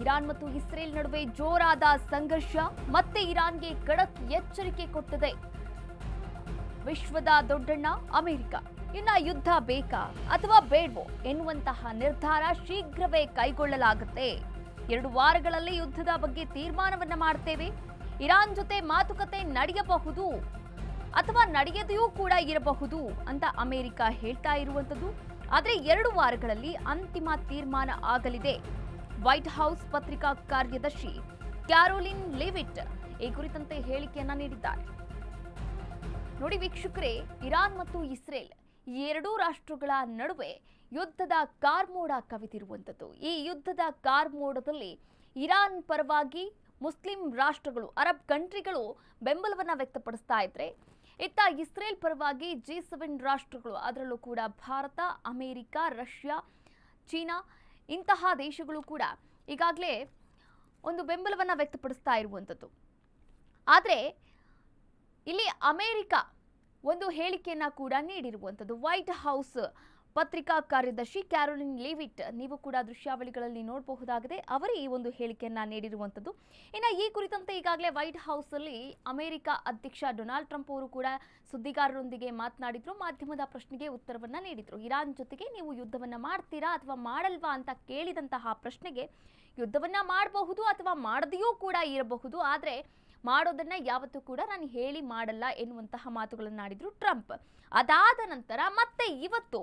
Iran ಮತ್ತು Israel ನಡುವೆ ಜೋರಾದ ಸಂಘರ್ಷ ಮತ್ತೆ ಇರಾನ್ಗೆ ಖಡಕ್ ಎಚ್ಚರಿಕೆ ಕೊಟ್ಟಿದೆ. ವಿಶ್ವದ ದೊಡ್ಡಣ್ಣ ಅಮೆರಿಕ. ಇನ್ನ ಯುದ್ಧ ಬೇಕಾ ಅಥವಾ ಬೇಡವೋ ಎನ್ನುವಂತಹ ನಿರ್ಧಾರ ಶೀಘ್ರವೇ ಕೈಗೊಳ್ಳಲಾಗುತ್ತೆ. ಎರಡು ವಾರಗಳಲ್ಲಿ ಯುದ್ಧದ ಬಗ್ಗೆ ತೀರ್ಮಾನವನ್ನ ಮಾಡ್ತೇವೆ. ಇರಾನ್ ಜೊತೆ ಮಾತುಕತೆ ನಡೆಯಬಹುದು ಅಥವಾ ನಡೆಯದೆಯೂ ಕೂಡ ಇರಬಹುದು ಅಂತ ಅಮೆರಿಕ ಹೇಳ್ತಾ ಇರುವಂಥದ್ದು ಆದರೆ ಎರಡು ವಾರಗಳಲ್ಲಿ ಅಂತಿಮ ತೀರ್ಮಾನ ಆಗಲಿದೆ. ವೈಟ್ ಹೌಸ್ ಪತ್ರಿಕಾ ಕಾರ್ಯದರ್ಶಿ ಕ್ಯಾರೋಲಿನ್ ಲೇವಿಟ್ ಈ ಕುರಿತಂತೆ ಹೇಳಿಕೆಯನ್ನ ನೀಡಿದ್ದಾರೆ. ನೋಡಿ ವೀಕ್ಷಕರೇ, ಇರಾನ್ ಮತ್ತು ಇಸ್ರೇಲ್ ಎರಡೂ ರಾಷ್ಟ್ರಗಳ ನಡುವೆ ಯುದ್ಧದ ಕಾರ್ಮೋಡ ಕವಿದಿರುವಂಥದ್ದು. ಈ ಯುದ್ಧದ ಕಾರ್ಮೋಡದಲ್ಲಿ ಇರಾನ್ ಪರವಾಗಿ ಮುಸ್ಲಿಂ ರಾಷ್ಟ್ರಗಳು, ಅರಬ್ ಕಂಟ್ರಿಗಳು ಬೆಂಬಲವನ್ನು ವ್ಯಕ್ತಪಡಿಸ್ತಾ ಇದ್ರೆ, ಇತ್ತ ಇಸ್ರೇಲ್ ಪರವಾಗಿ ಜಿ ಸೆವೆನ್ ರಾಷ್ಟ್ರಗಳು, ಅದರಲ್ಲೂ ಕೂಡ ಭಾರತ, ಅಮೆರಿಕ, ರಷ್ಯಾ, ಚೀನಾ ಇಂತಹ ದೇಶಗಳು ಕೂಡ ಈಗಾಗಲೇ ಒಂದು ಬೆಂಬಲವನ್ನು ವ್ಯಕ್ತಪಡಿಸ್ತಾ ಇರುವಂಥದ್ದು. ಆದರೆ ಇಲ್ಲಿ ಅಮೇರಿಕ ಒಂದು ಹೇಳಿಕೆಯನ್ನು ಕೂಡ ನೀಡಿರುವಂಥದ್ದು. ವೈಟ್ ಹೌಸ್ ಪತ್ರಿಕಾ ಕಾರ್ಯದರ್ಶಿ ಕ್ಯಾರೋಲಿನ್ ಲೇವಿಟ್, ನೀವು ಕೂಡ ದೃಶ್ಯಾವಳಿಗಳಲ್ಲಿ ನೋಡಬಹುದಾಗಿದೆ. ಅವರೇ ಈ ಒಂದು ಹೇಳಿಕೆಯನ್ನ ನೀಡಿರುವಂಥದ್ದು ಇನ್ನು ಈ ಕುರಿತಂತೆ ಈಗಾಗಲೇ ವೈಟ್ ಹೌಸ್ ಅಲ್ಲಿ ಅಮೆರಿಕ ಅಧ್ಯಕ್ಷ ಡೊನಾಲ್ಡ್ ಟ್ರಂಪ್ ಅವರು ಕೂಡ ಸುದ್ದಿಗಾರರೊಂದಿಗೆ ಮಾತನಾಡಿದ್ರು. ಮಾಧ್ಯಮದ ಪ್ರಶ್ನೆಗೆ ಉತ್ತರವನ್ನ ನೀಡಿದ್ರು. ಇರಾನ್ ಜೊತೆಗೆ ನೀವು ಯುದ್ಧವನ್ನ ಮಾಡ್ತೀರಾ ಅಥವಾ ಮಾಡಲ್ವಾ ಅಂತ ಕೇಳಿದಂತಹ ಪ್ರಶ್ನೆಗೆ ಯುದ್ಧವನ್ನ ಮಾಡಬಹುದು ಅಥವಾ ಮಾಡದೆಯೂ ಕೂಡ ಇರಬಹುದು. ಆದರೆ ಮಾಡೋದನ್ನ ಯಾವತ್ತೂ ಕೂಡ ನಾನು ಹೇಳಿ ಮಾಡಲ್ಲ ಎನ್ನುವಂತಹ ಮಾತುಗಳನ್ನಾಡಿದ್ರು ಟ್ರಂಪ್. ಅದಾದ ನಂತರ ಮತ್ತೆ ಇವತ್ತು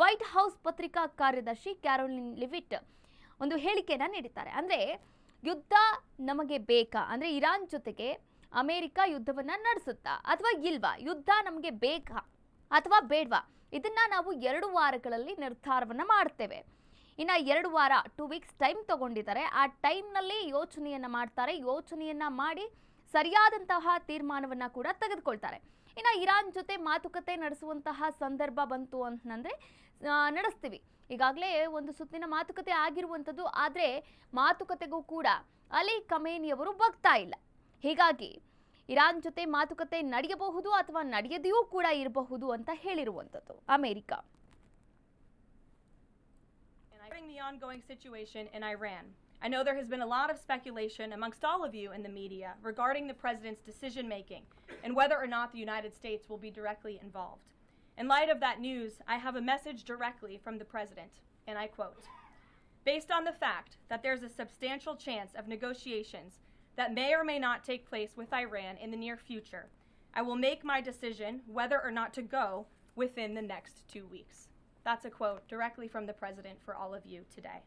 ವೈಟ್ ಹೌಸ್ ಪತ್ರಿಕಾ ಕಾರ್ಯದರ್ಶಿ ಕ್ಯಾರೋಲಿನ್ ಲಿವಿಟ್ ಒಂದು ಹೇಳಿಕೆಯನ್ನು ನೀಡಿದ್ದಾರೆ. ಅಂದರೆ ಯುದ್ಧ ನಮಗೆ ಬೇಕಾ? ಅಂದರೆ ಇರಾನ್ ಜೊತೆಗೆ ಅಮೆರಿಕ ಯುದ್ಧವನ್ನ ನಡೆಸುತ್ತಾ? ಅಥವಾ ಇಲ್ವಾ? ಯುದ್ಧ ನಮಗೆ ಬೇಕಾ? ಅಥವಾ ಬೇಡ್ವಾ? ಇದನ್ನ ನಾವು ಎರಡು ವಾರಗಳಲ್ಲಿ ನಿರ್ಧಾರವನ್ನ ಮಾಡ್ತೇವೆ. ಇನ್ನ ಎರಡು ವಾರ ಟೂ ವೀಕ್ಸ್ ಟೈಮ್ ತಗೊಂಡಿದ್ದಾರೆ. ಆ ಟೈಮ್ನಲ್ಲಿ ಯೋಚನೆಯನ್ನು ಮಾಡ್ತಾರೆ. ಯೋಚನೆಯನ್ನು ಮಾಡಿ ಸರಿಯಾದಂತಹ ತೀರ್ಮಾನವನ್ನು ಕೂಡ ತೆಗೆದುಕೊಳ್ತಾರೆ. ಇನ್ನು ಇರಾನ್ ಜೊತೆ ಮಾತುಕತೆ ನಡೆಸುವಂತಹ ಸಂದರ್ಭ ಬಂತು ಅಂತಂದ್ರೆ ನಡೆಸ್ತೀವಿ. ಈಗಾಗಲೇ ಒಂದು ಸುತ್ತಿನ ಮಾತುಕತೆ ಆಗಿರುವಂಥದ್ದು, ಆದರೆ ಮಾತುಕತೆಗೂ ಕೂಡ ಅಲಿ ಕಮೇನಿಯವರು ಬಗ್ತಾ ಇಲ್ಲ. ಹೀಗಾಗಿ ಇರಾನ್ ಜೊತೆ ಮಾತುಕತೆ ನಡೆಯಬಹುದು ಅಥವಾ ನಡೆಯದೆಯೂ ಕೂಡ ಇರಬಹುದು ಅಂತ ಹೇಳಿರುವಂಥದ್ದು America. I know there has been a lot of speculation amongst all of you in the media regarding the president's decision making and whether or not the United States will be directly involved. In light of that news, I have a message directly from the president, and I quote Based on the fact that there's a substantial chance of negotiations that may or may not take place with Iran in the near future, I will make my decision whether or not to go within the next two weeks. That's a quote directly from the president for all of you today.